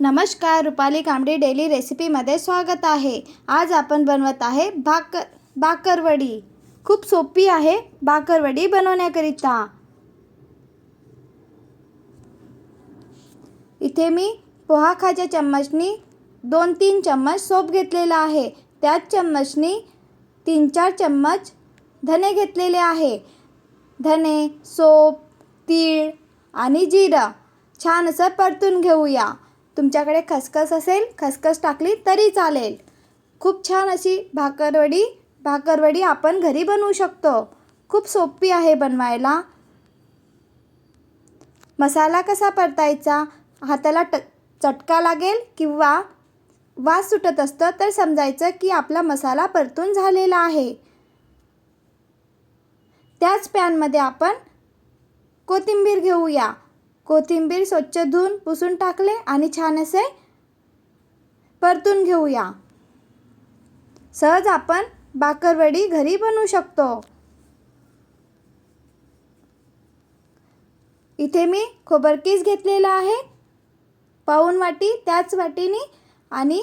नमस्कार रुपाली कांबडी डेली रेसिपीमध्ये स्वागत आहे. आज आपण बनवत आहे भाकर बाकरवडी खूप सोपी आहे बाकरवडी बनवण्याकरिता. इथे मी पोहा खाच्या चम्मचनी दोन तीन चम्मच सोप घेतलेला आहे. त्याच चम्मचनी तीन चार चम्मच धने घेतलेले आहे. धने सोप तीळ आणि जिरं छान असं परतून घेऊया. तुमच्याकडे खसखस असेल खसखस टाकली तरी चालेल. खूप छान अशी भाकरवडी भाकरवडी आपण घरी बनवू शकतो. खूप सोपी आहे बनवायला. मसाला कसा परतायचा? हाताला ट चटका लागेल किंवा वास सुटत असतं तर समजायचं की आपला मसाला परतून झालेला आहे. त्याच पॅनमध्ये आपण कोथिंबीर घेऊया. कोथिंबीर स्वच्छ धुवून पुसून टाकले आणि छान असे परतून घेऊया. सहज आपण बाकरवडी घरी बनवू शकतो. इथे मी खोबरकीस घेतलेला आहे. पाऊन वाटी त्याच वाटीने आणि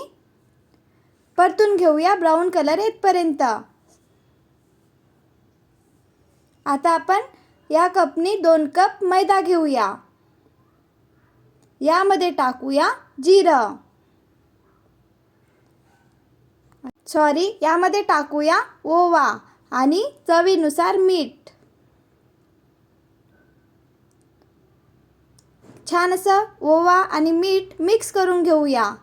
परतून घेऊया ब्राऊन कलर येतपर्यंत. आता आपण या कपनी दोन कप मैदा घेऊया. यामध्ये टाकूया जिरं. सॉरी यामध्ये टाकूया ओवा आणि चवीनुसार मीठ. छान असं ओवा आणि मीठ मिक्स करून घेऊया.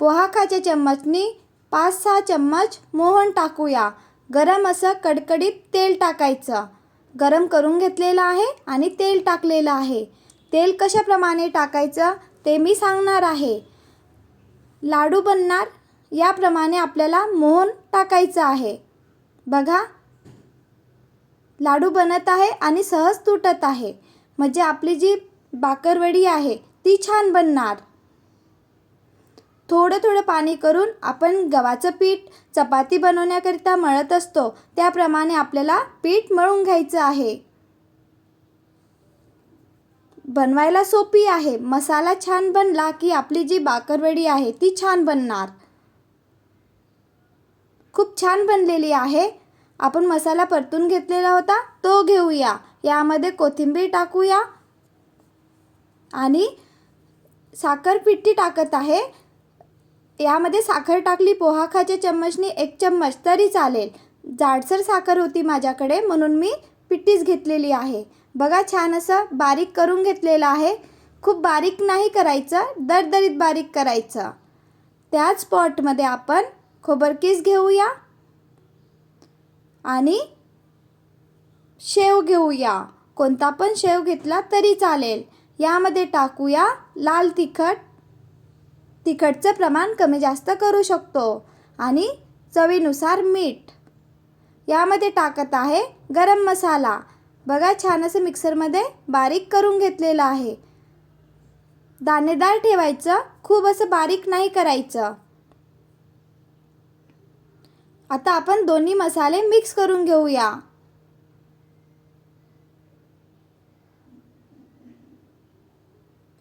पोहा खाच्या चम्मचनी पाच सहा चम्मच मोहन टाकूया. गरम असं कडकडीत तेल टाकायचं. गरम करून घेतलेलं आहे आणि तेल टाकलेलं आहे. तेल कशाप्रमाणे टाकायचं ते मी सांगणार आहे. लाडू बनणार याप्रमाणे आपल्याला मोहन टाकायचं आहे. बघा. लाडू बनत आहे आणि सहज तुटत आहे. म्हणजे आपली जी बाकरवडी आहे ती छान बनणार. थोडं थोडं पाणी करून आपण गव्हाचं पीठ चपाती बनवण्याकरिता मळत असतो त्याप्रमाणे आपल्याला पीठ मळून घ्यायचं आहे. बनवायला सोपी आहे. मसाला छान बनला की आपली जी बाकरवडी आहे ती छान बनणार. खूप छान बनलेली आहे. आपण मसाला परतून घेतलेला होता तो घेऊया. यामध्ये कोथिंबीर टाकूया. आणि साखर पिठी टाकत आहे. यामध्ये साखर टाकली पोहा खाच्या चम्मचनी एक चम्मच तरी चालेल. जाडसर साखर होती माझ्याकडे म्हणून मी पिटीस घेतलेली आहे. बघा छान असं बारीक करून घेतलेलं आहे. खूप बारीक नाही करायचं दरदरीत बारीक करायचं. त्याच पॉटमध्ये आपण खोबरकीस घेऊया आणि शेव घेऊया. कोणता पण शेव घेतला तरी चालेल. यामध्ये टाकूया लाल तिखट. तिखटचं प्रमाण कमी जास्त करू शकतो. आणि चवीनुसार मीठ. यामध्ये टाकत आहे गरम मसाला. बघा छान असं मिक्सरमध्ये बारीक करून घेतलेलं आहे. दाणेदार ठेवायचं खूप असं बारीक नाही करायचं. आता आपण दोन्ही मसाले मिक्स करून घेऊया.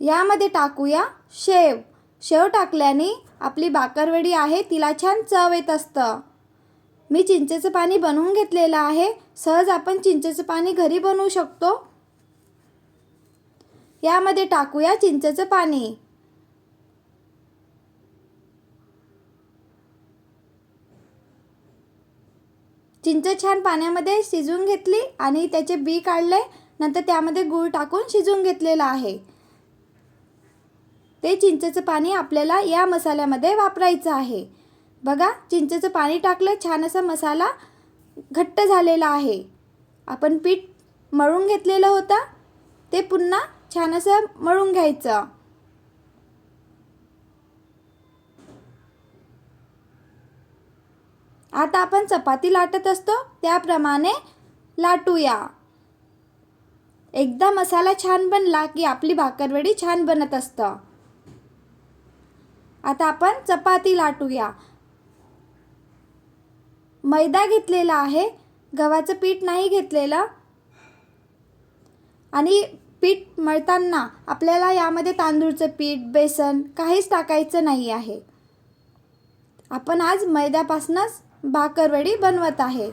यामध्ये टाकूया शेव. शेव टाकल्याने आपली बाकरवडी आहे तिला छान चव येत असतं. मी चिंचेचं पाणी बनवून घेतलेलं आहे. सहज आपण चिंचेचं पाणी घरी बनवू शकतो. यामध्ये टाकूया चिंचेचं पाणी. चिंच छान पाण्यामध्ये शिजवून घेतली आणि त्याचे बी काढले. नंतर त्यामध्ये गूळ टाकून शिजवून घेतलेलं आहे. ते चिंचेचं पाणी आपल्याला या मसाल्यामध्ये वापरायचं आहे. बघा चिंचेचं पाणी टाकलं छान असा मसाला घट्ट झालेला आहे. आपण पीठ मळून घेतलेलं होतं ते पुन्हा छान असं मळून घ्यायचं. आता आपण चपाती लाटत असतो त्याप्रमाणे लाटूया. एकदा मसाला छान बनला की आपली भाकरवडी छान बनत असतं. आता आपण चपाती लाटूया. मैदा घेतलेला आहे. गव्हाचं पीठ नाही घेतलेलं. आणि पीठ मळताना आपल्याला यामध्ये तांदूळचं पीठ बेसन काहीच टाकायचं नाही आहे. आपण आज मैद्यापासूनच भाकरवडी बनवत आहे.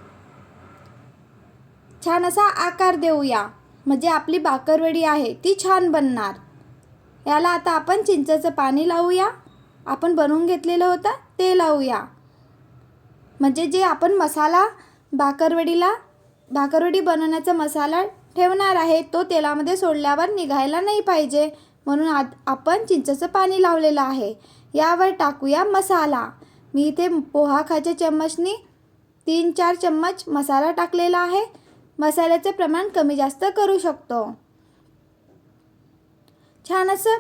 छान असा आकार देऊया. म्हणजे आपली भाकरवडी आहे ती छान बनणार. याला आता आपण चिंचेचं पाणी लावूया. आपण बनवून घेतलेलं होतं ते लावूया. म्हणजे जे आपण मसाला भाकरवडीला भाकरवडी बनवण्याचा मसाला ठेवणार आहे तो तेलामध्ये सोडल्यावर निघायला नाही पाहिजे. म्हणून आत आपण चिंचेचं पाणी लावलेलं आहे. यावर टाकूया मसाला. मी इथे पोहा खाच्या चम्मचनी तीन चार चम्मच मसाला टाकलेला आहे. मसाल्याचं प्रमाण कमी जास्त करू शकतो. छान असं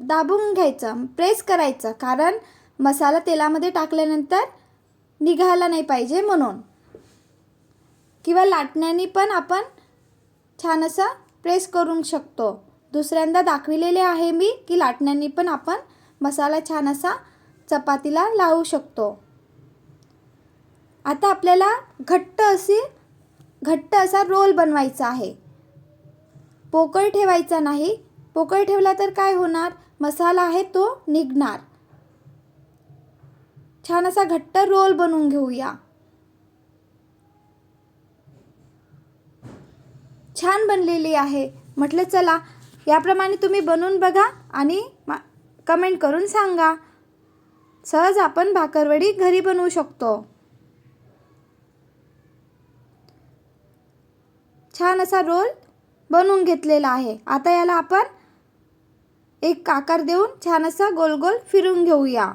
दाबून घ्यायचं प्रेस करायचं. कारण मसाला तेलामध्ये टाकल्यानंतर निघायला नाही पाहिजे म्हणून. किंवा लाटण्याने पण आपण छान असं प्रेस करू शकतो. दुसऱ्यांदा दाखविलेले आहे मी की लाटण्याने पण आपण मसाला छान असा चपातीला लावू शकतो. आता आपल्याला घट्ट अशी घट्ट असा रोल बनवायचा आहे. पोकळ ठेवायचा नाही. पोकळ ठेवला तर काय होणार? मसाला आहे तो निघणार. छान असा घट्ट रोल बनवून घेऊया. छान बनलेली आहे. म्हटलं चला याप्रमाणे तुम्ही बनवून बघा आणि कमेंट करून सांगा. सहज आपण भाकरवडी घरी बनवू शकतो. छान असा रोल बनवून घेतलेला आहे. आता याला आपण एक आकार देऊन छान असा गोल गोल फिरून घेऊया.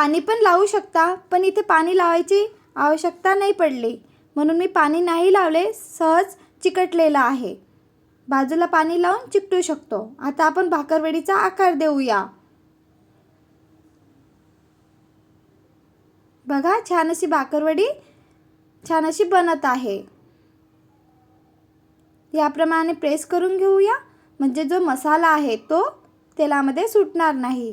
पाणी पण लावू शकता पण इथे पाणी लावायची आवश्यकता नाही पडली. म्हणून मी पाणी नाही लावले सहज चिकटलेलं आहे. बाजूला पाणी लावून चिकटू शकतो. आता आपण भाकरवडीचा आकार देऊया. बघा छान अशी भाकरवडी छान अशी बनत आहे. याप्रमाणे प्रेस करून घेऊया. म्हणजे जो मसाला आहे तो तेलामध्ये सुटणार नाही.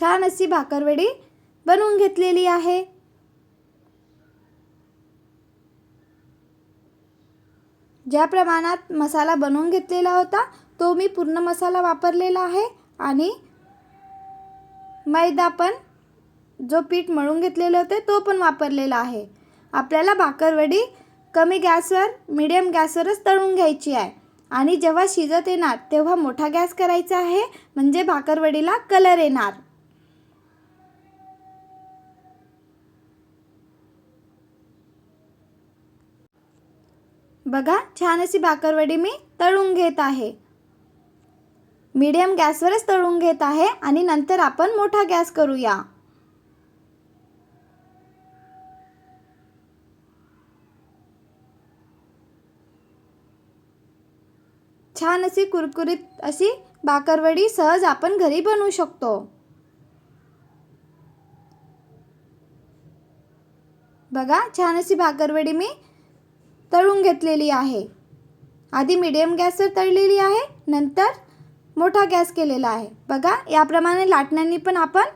छान अशी भाकरवडी बनवून घेतलेली आहे. ज्या प्रमाणात मसाला बनवून घेतलेला होता तो मी पूर्ण मसाला वापरलेला आहे आणि मैदा पण जो पीठ मळून घेतलेले होते तो पण वापरलेला आहे. आपल्याला भाकरवडी कमी गॅसवर मिडियम गॅसवरच तळून घ्यायची आहे. आणि जेव्हा शिजत येणार तेव्हा मोठा गॅस करायचा आहे म्हणजे भाकरवडीला कलर येणार. बघा छान अशी भाकरवडी मी तळून घेत आहे. मीडियम गॅसवरच तळून घेत आहे आणि नंतर आपण मोठा गॅस करूया. छान अशी कुरकुरीत अशी भाकरवडी सहज आपण घरी बनवू शकतो. बघा छान अशी भाकरवडी मी तळून घेतलेली आहे. आधी मिडियम गॅसवर तळलेली आहे नंतर मोठा गॅस केलेला आहे. बघा याप्रमाणे लाटण्यांनी पण आपण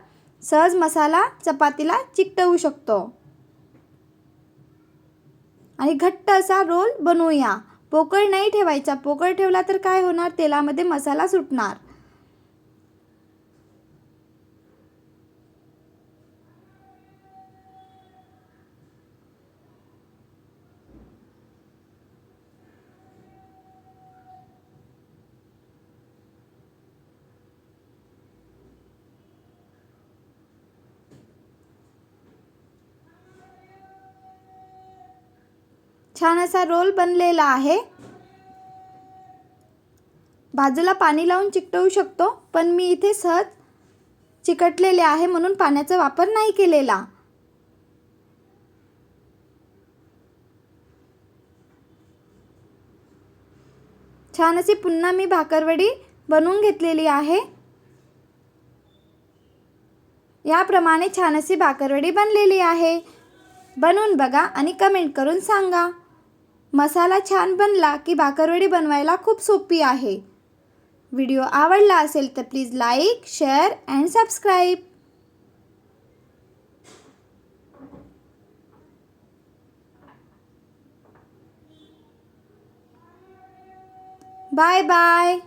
सहज मसाला चपातीला चिकटवू शकतो. आणि घट्ट असा रोल बनवूया. पोकळ नाही ठेवायचा. पोकळ ठेवला तर काय होणार? तेलामध्ये मसाला सुटणार. छान असा रोल बनलेला आहे. बाजूला पाणी लावून चिकटवू शकतो पण मी इथे सहज चिकटलेले आहे म्हणून पाण्याचा वापर नाही केलेला. छान अशी पुन्हा मी भाकरवडी बनवून घेतलेली आहे. याप्रमाणे छान अशी भाकरवडी बनलेली आहे. बनवून बघा आणि कमेंट करून सांगा. मसाला छान बनला की भाकरवडी बनवायला खूप सोपी आहे. व्हिडिओ आवडला असेल तर please like share and subscribe. Bye bye.